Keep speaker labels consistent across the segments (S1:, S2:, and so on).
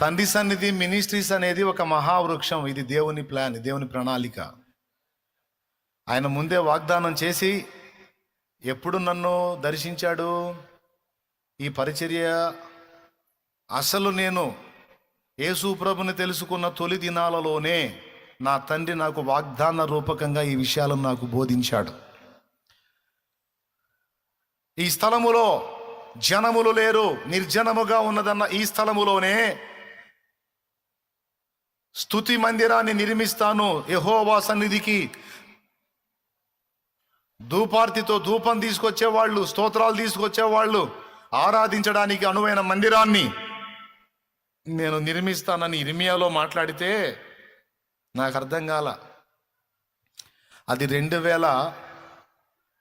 S1: తండ్రి సన్నిధి మినిస్ట్రీస్ అనేది ఒక మహావృక్షం. ఇది దేవుని ప్లాన్ దేవుని ప్రణాళిక. ఆయన ముందే వాగ్దానం చేసి ఎప్పుడు నన్ను దర్శించాడు? ఈ పరిచర్య అసలు నేను యేసు ప్రభుని తెలుసుకున్న తొలి దినాలలోనే నా తండ్రి నాకు వాగ్దాన రూపకంగా ఈ విషయాలను నాకు బోధించాడు. ఈ స్థలములో జనములు లేరు నిర్జనముగా ఉన్నదన్న ఈ స్థలములోనే స్థుతి మందిరాన్ని నిర్మిస్తాను యహోవా సన్నిధికి. ధూపార్తితో ధూపం తీసుకొచ్చేవాళ్ళు స్తోత్రాలు తీసుకొచ్చేవాళ్ళు ఆరాధించడానికి అనువైన మందిరాన్ని నేను నిర్మిస్తానని ఇర్మియాలో మాట్లాడితే నాకు అర్థం కాల. అది రెండు వేల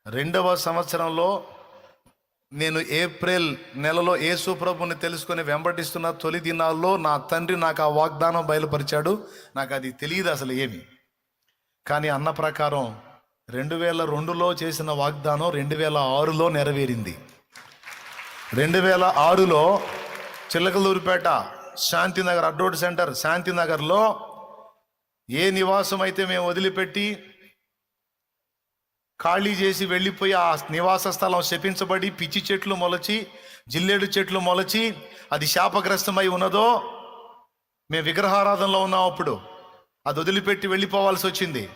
S1: రెండవ సంవత్సరంలో నేను ఏప్రిల్ నెలలో యేసు ప్రభుని తెలుసుకొని వెంబడిస్తున్న తొలి దినాల్లో నా తండ్రి నాకు ఆ వాగ్దానం బయలుపరిచాడు. నాకు అది తెలియదు అసలు ఏమి. కానీ అన్న ప్రకారం రెండు వేల రెండులో చేసిన వాగ్దానం రెండు వేల ఆరులో నెరవేరింది. రెండు వేల ఆరులో చిల్లకలూరుపేట శాంతినగర్ అడ్రోడ్ సెంటర్ శాంతినగర్లో ఏ నివాసం అయితే మేము వదిలిపెట్టి ఖాళీ చేసి వెళ్ళిపోయి ఆ నివాస స్థలం శపించబడి పిచ్చి చెట్లు మొలచి జిల్లేడు చెట్లు మొలచి అది శాపగ్రస్తమై ఉన్నదో మేము విగ్రహారాధనలో ఉన్నాం అప్పుడు. అది వదిలిపెట్టి వెళ్ళిపోవాల్సి వచ్చింది.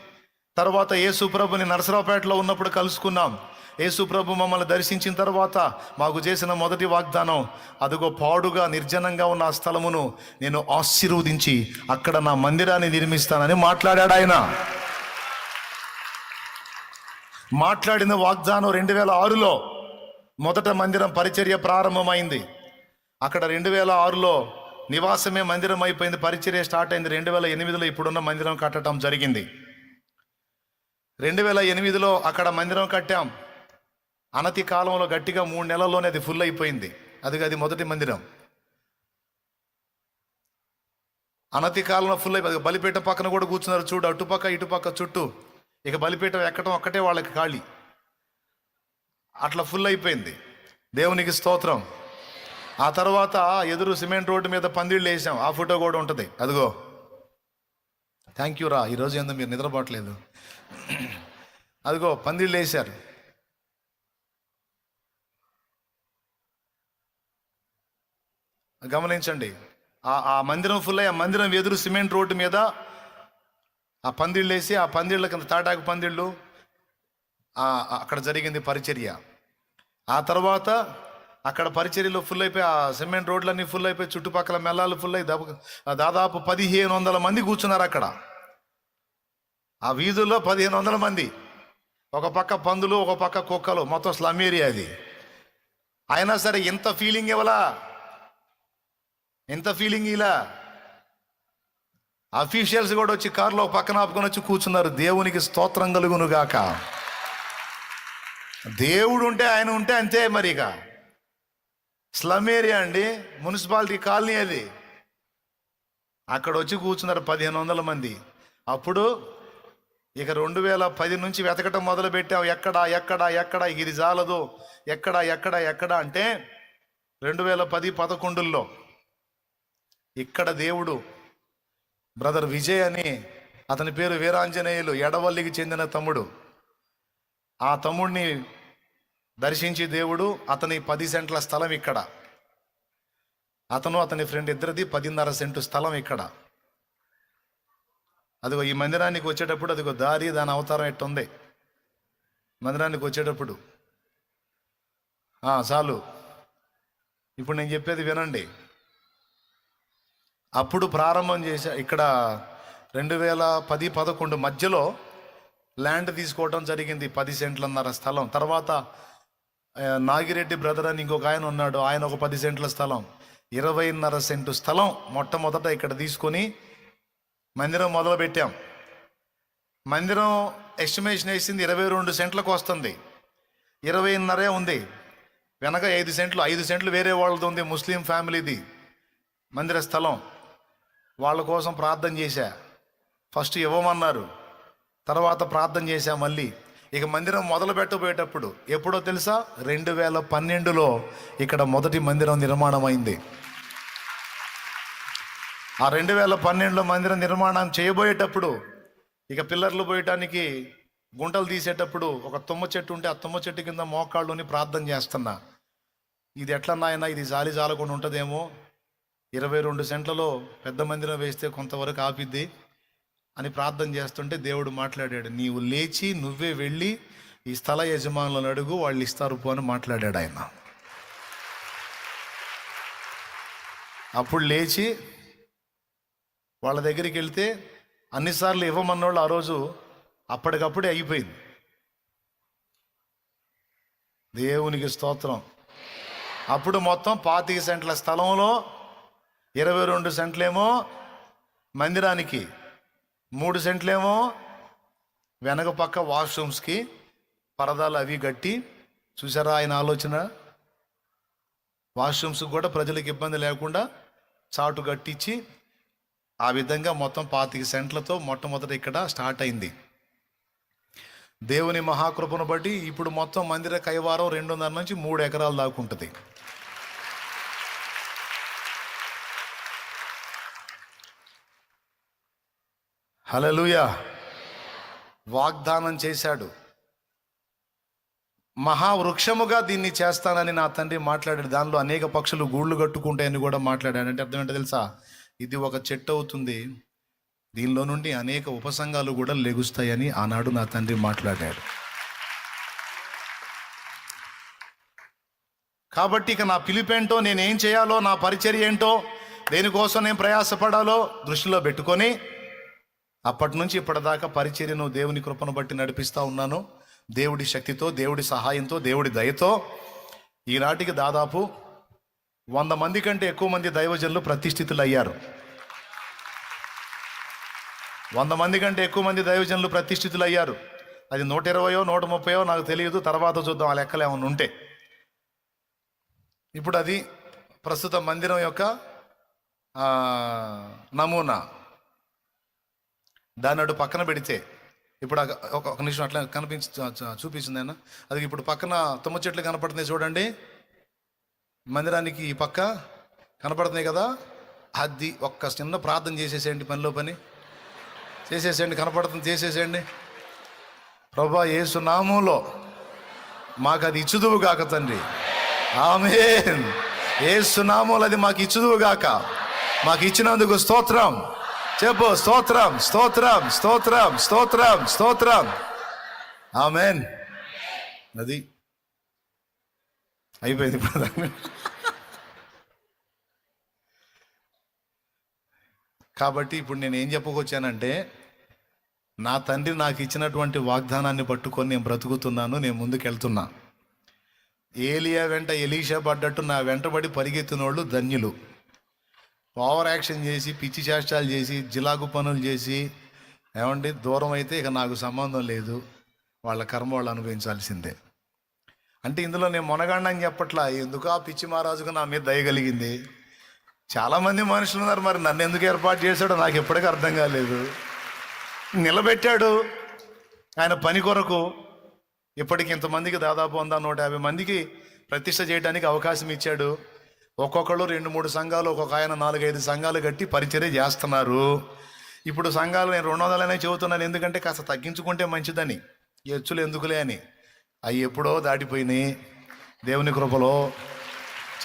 S1: తర్వాత యేసు ప్రభుని నరసరావుపేటలో ఉన్నప్పుడు కలుసుకున్నాం. యేసు ప్రభు మమ్మల్ని దర్శించిన తర్వాత మాకు చేసిన మొదటి వాగ్దానం అదిగో పాడుగా నిర్జనంగా ఉన్న ఆ స్థలమును నేను ఆశీర్వదించి అక్కడ నా మందిరాన్ని నిర్మిస్తానని మాట్లాడాడు ఆయన. మాట్లాడిన వాగ్దానం రెండు వేల ఆరులో మొదట మందిరం పరిచర్య ప్రారంభమైంది. అక్కడ రెండు వేల ఆరులో నివాసమే మందిరం అయిపోయింది పరిచర్య స్టార్ట్ అయింది రెండు వేల ఎనిమిదిలో ఇప్పుడున్న మందిరం కట్టడం జరిగింది. రెండు వేల ఎనిమిదిలో అక్కడ మందిరం కట్టాం. అనతి కాలంలో గట్టిగా మూడు నెలల్లోనే అది ఫుల్ అయిపోయింది. అది అది మొదటి మందిరం. అనతి కాలంలో ఫుల్ అయిపోయింది బలిపేట పక్కన కూడా కూర్చున్నారు. చూడు అటుపక్క ఇటుపక్క చుట్టూ ఇక బలిపీఠం ఎక్కడం ఒక్కటే వాళ్ళకి ఖాళీ. అట్లా ఫుల్ అయిపోయింది. దేవునికి స్తోత్రం. ఆ తర్వాత ఎదురు సిమెంట్ రోడ్డు మీద పందిళ్ళు వేసాం. ఆ ఫోటో కూడా ఉంటుంది. అదిగో. థ్యాంక్ యూ రా. ఈరోజు ఏందో మీరు నిద్రపోవట్లేదు. అదిగో పందిళ్ళు వేశారు. గమనించండి. ఆ ఆ మందిరం ఫుల్ అయ్యి ఆ మందిరం ఎదురు సిమెంట్ రోడ్డు మీద ఆ పందిళ్ళు వేసి ఆ పందిళ్ళ కింద తాటాకు పందిళ్ళు అక్కడ జరిగింది పరిచర్య. ఆ తర్వాత అక్కడ పరిచర్యలో ఫుల్ అయిపోయి ఆ సిమెంట్ రోడ్లన్నీ ఫుల్ అయిపోయి చుట్టుపక్కల మెల్లాలు ఫుల్ అయి దాపు- దాదాపు పదిహేను వందల మంది కూర్చున్నారు అక్కడ. ఆ వీధుల్లో పదిహేను వందల మంది. ఒక పక్క పందులు ఒక పక్క కుక్కలు మొత్తం స్లమ్ ఏరియా అది. అయినా సరే ఎంత ఫీలింగ్ ఇవ్వలా ఎంత ఫీలింగ్ ఇలా అఫీషియల్స్ కూడా వచ్చి కారులో పక్కన ఆపుకొని వచ్చి కూర్చున్నారు. దేవునికి స్తోత్రం కలుగును గాక దేవుడు ఉంటే ఆయన ఉంటే అంతే మరి ఇక స్లమ్ ఏరియా అండి మున్సిపాలిటీ కాలనీ అది. అక్కడ వచ్చి కూర్చున్నారు పదిహేను వందల మంది. అప్పుడు ఇక రెండు వేల పది నుంచి వెతకటం మొదలు పెట్టాం ఎక్కడ ఎక్కడ ఎక్కడ ఇది జాలదు. ఎక్కడ ఎక్కడ ఎక్కడ అంటే రెండు వేల పది పదకొండుల్లో ఇక్కడ దేవుడు బ్రదర్ విజయ్ అని అతని పేరు వీరాంజనేయులు ఎడవల్లికి చెందిన తమ్ముడు. ఆ తమ్ముడిని దర్శించి దేవుడు అతని పది సెంట్ల స్థలం ఇక్కడ. అతను అతని ఫ్రెండ్ ఇద్దరిది పదిన్నర సెంటు స్థలం ఇక్కడ. అదిగో ఈ మందిరానికి వచ్చేటప్పుడు అదిగో దారి దాని అవతారం ఎట్టుంది? మందిరానికి వచ్చేటప్పుడు. చాలు. ఇప్పుడు నేను చెప్పేది వినండి. అప్పుడు ప్రారంభం చేశా ఇక్కడ రెండు వేల పది పదకొండు మధ్యలో ల్యాండ్ తీసుకోవడం జరిగింది. పది సెంట్లన్నర స్థలం. తర్వాత నాగిరెడ్డి బ్రదర్ అని ఇంకొక ఆయన ఉన్నాడు. ఆయన ఒక పది సెంట్ల స్థలం. ఇరవైన్నర సెంటు స్థలం మొట్టమొదట ఇక్కడ తీసుకొని మందిరం మొదలు పెట్టాం మందిరం ఎస్టిమేషన్ వేసింది ఇరవై రెండు సెంట్లకు వస్తుంది. ఇరవైన్నరే ఉంది. వెనక ఐదు సెంట్లు. ఐదు సెంట్లు వేరే వాళ్ళది ఉంది. ముస్లిం ఫ్యామిలీది మందిర స్థలం. వాళ్ళ కోసం ప్రార్థన చేశా. ఫస్ట్ ఇవ్వమన్నారు. తర్వాత ప్రార్థన చేశా మళ్ళీ. ఇక మందిరం మొదలు పెట్టబోయేటప్పుడు ఎప్పుడో తెలుసా? రెండు వేల పన్నెండులో ఇక్కడ మొదటి మందిరం నిర్మాణం అయింది ఆ రెండు వేల పన్నెండులో మందిరం నిర్మాణం చేయబోయేటప్పుడు ఇక పిల్లర్లు పోయటానికి గుంటలు తీసేటప్పుడు ఒక తుమ్మ చెట్టు ఉంటే ఆ తుమ్మ చెట్టు కింద మోకాళ్ళుని ప్రార్థన చేస్తున్నా. ఇది ఎట్లా నాయనా ఇది జాలి జాలకుండా ఉంటుందేమో. ఇరవై రెండు సెంట్లలో పెద్ద మందిరం వేస్తే కొంతవరకు ఆపిద్ది అని ప్రార్థన చేస్తుంటే దేవుడు మాట్లాడాడు నీవు లేచి నువ్వే వెళ్ళి ఈ స్థల యజమానులను అడుగు వాళ్ళు ఇస్తారు పో అని మాట్లాడాడు ఆయన. అప్పుడు లేచి వాళ్ళ దగ్గరికి వెళ్తే అన్నిసార్లు ఇవ్వమన్నోళ్ళు ఆ రోజు అప్పటికప్పుడే అయిపోయింది. దేవునికి స్తోత్రం. అప్పుడు మొత్తం పాతిక సెంట్ల స్థలంలో ఇరవై రెండు సెంట్లేమో మందిరానికి మూడు సెంట్లేమో వెనక పక్క వాష్రూమ్స్కి పరదాలు అవి కట్టి చూసారా ఆయన ఆలోచన? వాష్రూమ్స్ కూడా ప్రజలకు ఇబ్బంది లేకుండా చాటు కట్టించి ఆ విధంగా మొత్తం పాతిక సెంట్లతో మొట్టమొదట ఇక్కడ స్టార్ట్ అయింది. దేవుని మహాకృపను బట్టి ఇప్పుడు మొత్తం మందిర కైవారం రెండున్నర నుంచి మూడు ఎకరాలు దాకుంటుంది హలలుయా వాగ్దానం చేశాడు. మహావృక్షముగా దీన్ని చేస్తానని నా తండ్రి మాట్లాడాడు. దానిలో అనేక పక్షులు గూళ్ళు కట్టుకుంటాయని కూడా మాట్లాడాడు. అంటే అర్థం ఏంటో తెలుసా? ఇది ఒక చెట్టు అవుతుంది. దీనిలో నుండి అనేక ఉపసంఘాలు కూడా లెగుస్తాయని ఆనాడు నా తండ్రి మాట్లాడాడు. కాబట్టి ఇక నా పిలిపేంటో నేనేం చేయాలో నా పరిచర్య ఏంటో దేనికోసం నేను ప్రయాసపడాలో దృష్టిలో పెట్టుకొని అప్పటి నుంచి ఇప్పటిదాకా పరిచర్యను దేవుని కృపను బట్టి నడిపిస్తూ ఉన్నాను. దేవుడి శక్తితో దేవుడి సహాయంతో దేవుడి దయతో ఈనాటికి దాదాపు వంద మంది కంటే ఎక్కువ మంది దైవజనులు ప్రతిష్ఠితులు అయ్యారు వంద మంది కంటే ఎక్కువ మంది దైవజనులు ప్రతిష్ఠితులు అయ్యారు అది నూట ఇరవయో నూట ముప్పయో నాకు తెలియదు. తర్వాత చూద్దాం ఆ లెక్కలు ఏమైనా ఉంటే. ఇప్పుడు అది ప్రస్తుత మందిరం యొక్క నమూనా. దాన్ని అటు పక్కన పెడితే ఇప్పుడు ఒక నిమిషం అట్లా కనిపించి చూపించింది ఆయన. అది ఇప్పుడు పక్కన తుమ్మ చెట్లు కనపడుతున్నాయి చూడండి. మందిరానికి ఈ పక్క కనపడుతున్నాయి కదా? అది ఒక్క చిన్న ప్రార్థన చేసేసేయండి పనిలో పని. చేసేసేయండి కనపడుతుంది చేసేసేయండి. ప్రభా ఏసునామంలో మాకు అది ఇచ్చుదువు గాక తండ్రి. ఆమె యేసు నామంలో అది మాకు ఇచ్చుదువు గాక. మాకు ఇచ్చినందుకు స్తోత్రం. చెప్పు స్తోత్రం స్తోత్రం స్తోత్రం స్తోత్రం స్తోత్రం. ఆమెన్. అది. అయిపోయింది ప్రధాన. కాబట్టి ఇప్పుడు నేను ఏం చెప్పుకొచ్చానంటే నా తండ్రి నాకు ఇచ్చినటువంటి వాగ్దానాన్ని పట్టుకొని నేను బ్రతుకుతున్నాను నేను ముందుకెళ్తున్నా. ఏలియా వెంట ఎలీషా పడ్డట్టు నా వెంటబడి పరిగెత్తిన వాళ్ళు ధన్యులు. ఓవర్ యాక్షన్ చేసి పిచ్చి చేష్టాలు చేసి జిలాకు పనులు చేసి ఏమండి దూరం అయితే ఇక నాకు సంబంధం లేదు. వాళ్ళ కర్మ వాళ్ళు అనుభవించాల్సిందే. అంటే ఇందులో నేను మొనగాండని చెప్పట్లా. ఎందుకు ఆ పిచ్చి మహారాజుకు నా మీద దయగలిగింది చాలామంది మనుషులు ఉన్నారు. మరి నన్ను ఎందుకు ఏర్పాటు చేశాడో నాకు ఎప్పటికీ అర్థం కాలేదు. నిలబెట్టాడు ఆయన పని కొరకు. ఇప్పటికి ఇంతమందికి దాదాపు వంద నూట యాభై మందికి ప్రతిష్ట చేయడానికి అవకాశం ఇచ్చాడు. ఒక్కొక్కళ్ళు రెండు మూడు సంఘాలు ఒక్కొక్క ఆయన నాలుగైదు సంఘాలు కట్టి పరిచర్య చేస్తున్నారు. ఇప్పుడు సంఘాలు నేను రెండు వందలనే చెబుతున్నాను ఎందుకంటే కాస్త తగ్గించుకుంటే మంచిదని. ఎచ్చులు ఎందుకులే అని. అవి ఎప్పుడో దాటిపోయినాయి. దేవుని కృపలో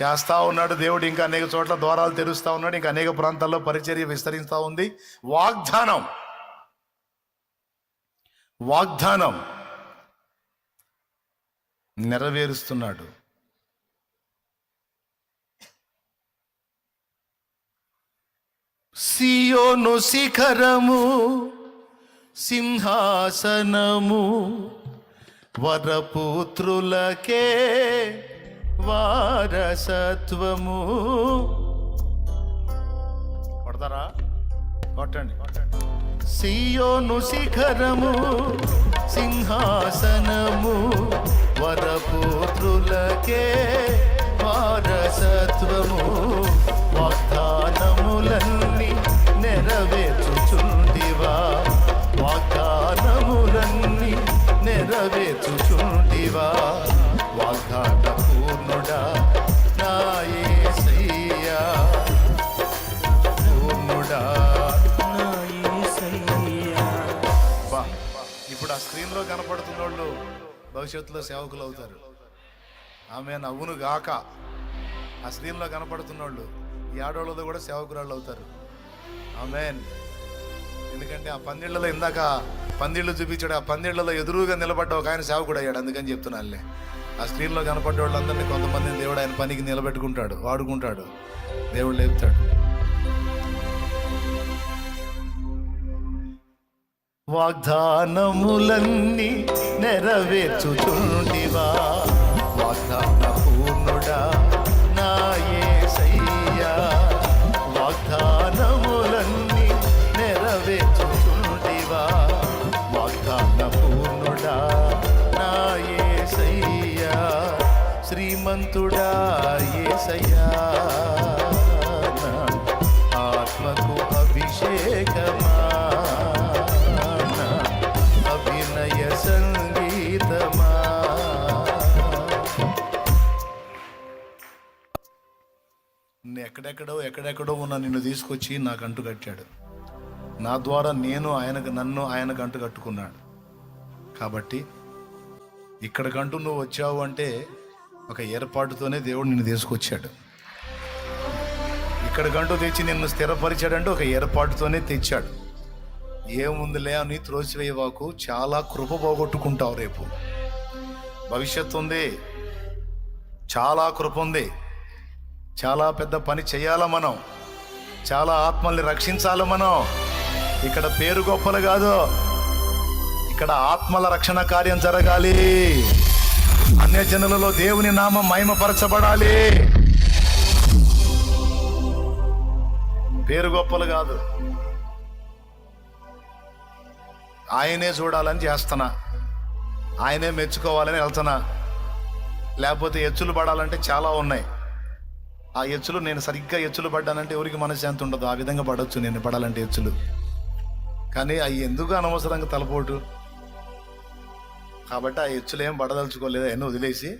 S1: చేస్తూ ఉన్నాడు దేవుడు. ఇంకా అనేక చోట్ల ద్వారాలు తెరుస్తూ ఉన్నాడు. ఇంకా అనేక ప్రాంతాల్లో పరిచర్య విస్తరిస్తూ ఉంది. వాగ్దానం. వాగ్దానం. నెరవేరుస్తున్నాడు. సియోను శిఖరము సింహాసనము వరపుత్రులకే వారసత్వము. కొడతారా? కొట్టండి. కొట్టండి సియోను శిఖరము సింహాసనము వరపుత్రులకే వారసత్వము. వాగ్దానములన్నీ నెరవేర్చుచుండివా? వాగ్దానములన్నీ నెరవేర్చుచుండివా? వాగ్దాన పూర్ణుడా నా యేసయ్యా పూర్ణుడా పూర్ణుడా
S2: నా యేసయ్యా
S1: బా ఇప్పుడు ఆ స్క్రీన్లో కనపడుతున్న వాళ్ళు భవిష్యత్తులో సేవకులు అవుతారు ఆమె నవ్వును గాక. ఆ స్క్రీన్లో కనపడుతున్నోళ్ళు ఈ ఆడవాళ్ళతో కూడా సేవకురాళ్ళు అవుతారు. ఆమెన్. ఎందుకంటే ఆ పందిళ్ళలో ఇందాక పందిళ్ళు చూపించాడు. ఆ పందిళ్ళలో ఎదురుగా నిలబడ్డ ఒక ఆయన సేవకుడు అయ్యాడు అందుకని చెప్తున్నానులే. ఆ స్క్రీన్లో కనపడ్డ వాళ్ళందరినీ కొంతమందిని దేవుడు ఆయన పనికి నిలబెట్టుకుంటాడు వాడుకుంటాడు. దేవుడు లేపుతాడు. వాగ్దానములన్నీ నెరవేర్చుచుండివా వాగ్దానం శ్రీమంతుడా యేసయ్యా ఆత్మకు అభిషేకమా. అభినయ సంగీతమా. నిన్ను ఎక్కడెక్కడో ఎక్కడెక్కడో ఉన్న నిన్ను తీసుకొచ్చి నాకు అంటు కట్టాడు. నా ద్వారా నేను ఆయనకు నన్ను ఆయనకు అంటు కట్టుకున్నాడు. కాబట్టి ఇక్కడికంటూ నువ్వు వచ్చావు అంటే ఒక ఏర్పాటుతోనే దేవుడు నిన్ను తీసుకొచ్చాడు. ఇక్కడికంటూ తెచ్చి నిన్ను స్థిరపరిచాడంటే ఒక ఏర్పాటుతోనే తెచ్చాడు. ఏముందిలే అని త్రోసివేయవాకు చాలా కృప పోగొట్టుకుంటావు రేపు. భవిష్యత్తు ఉంది. చాలా కృప ఉంది. చాలా పెద్ద పని చేయాలా మనం? చాలా ఆత్మల్ని రక్షించాలి మనం? ఇక్కడ పేరు గొప్పలు కాదు. ఇక్కడ ఆత్మల రక్షణ కార్యం జరగాలి. అన్య జనులలో దేవుని నామం మహిమపరచబడాలి. పేరు గొప్పలు కాదు. ఆయనే చూడాలని చేస్తున్నా. ఆయనే మెచ్చుకోవాలని వెళ్తున్నా. లేకపోతే ఎచ్చులు పడాలంటే చాలా ఉన్నాయి. ఆ ఎచ్చులు నేను సరిగ్గా ఎచ్చులు పడ్డానంటే ఎవరికి మనశ్శాంతి ఉండదు. ఆ విధంగా పడవచ్చు నేను పడాలంటే ఎచ్చులు. కానీ అవి ఎందుకు అనవసరంగా తలపోటు? కాబట్టి ఆ ఎచ్చులు ఏం పడదలుచుకోలేదు అని వదిలేసి.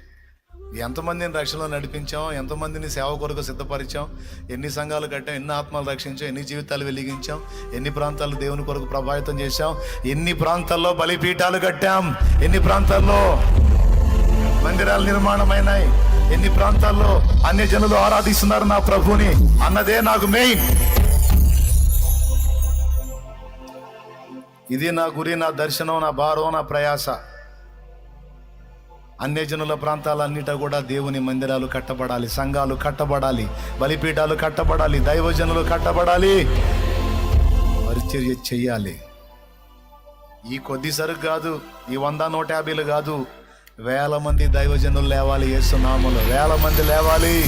S1: ఎంతమందిని రక్షణలో నడిపించాం ఎంతమందిని సేవ కొరకు సిద్ధపరిచాం ఎన్ని సంఘాలు కట్టాం ఎన్ని ఆత్మలు రక్షించాం ఎన్ని జీవితాలు వెలిగించాం ఎన్ని ప్రాంతాలు దేవుని కొరకు ప్రభావితం చేశాం ఎన్ని ప్రాంతాల్లో బలిపీఠాలు కట్టాం ఎన్ని ప్రాంతాల్లో మందిరాలు నిర్మాణమైనాయి ఎన్ని ప్రాంతాల్లో అన్ని జనులు ఆరాధిస్తున్నారు నా ప్రభుని అన్నదే నాకు మెయిన్. ఇది నా గురి నా దర్శనం నా భారం నా ప్రయాస. అన్యజనుల ప్రాంతాలన్నిటా కూడా దేవుని మందిరాలు కట్టబడాలి సంఘాలు కట్టబడాలి బలిపీఠాలు కట్టబడాలి దైవజనులు కట్టబడాలి. పరిచర్య చెయ్యాలి. ఈ కొద్ది సరుకు కాదు ఈ వంద నూట యాభైలు కాదు. వేల మంది దైవజనులు లేవాలి ఏసునామలు వేల మంది లేవాలి.